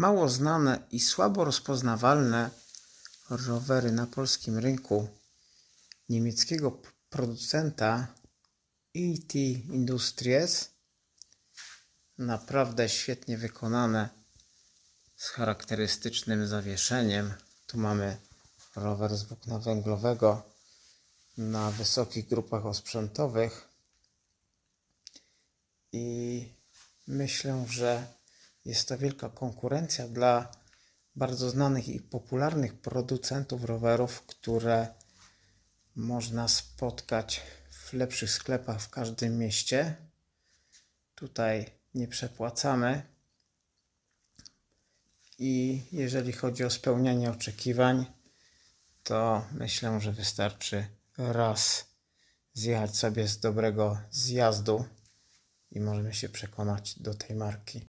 mało znane i słabo rozpoznawalne rowery na polskim rynku niemieckiego producenta ET Industries. Naprawdę świetnie wykonane z charakterystycznym zawieszeniem. Tu mamy rower z włókna węglowego na wysokich grupach osprzętowych i myślę, że jest to wielka konkurencja dla bardzo znanych i popularnych producentów rowerów, które można spotkać w lepszych sklepach w każdym mieście. Tutaj nie przepłacamy. I jeżeli chodzi o spełnianie oczekiwań, to myślę, że wystarczy raz zjechać sobie z dobrego zjazdu i możemy się przekonać do tej marki.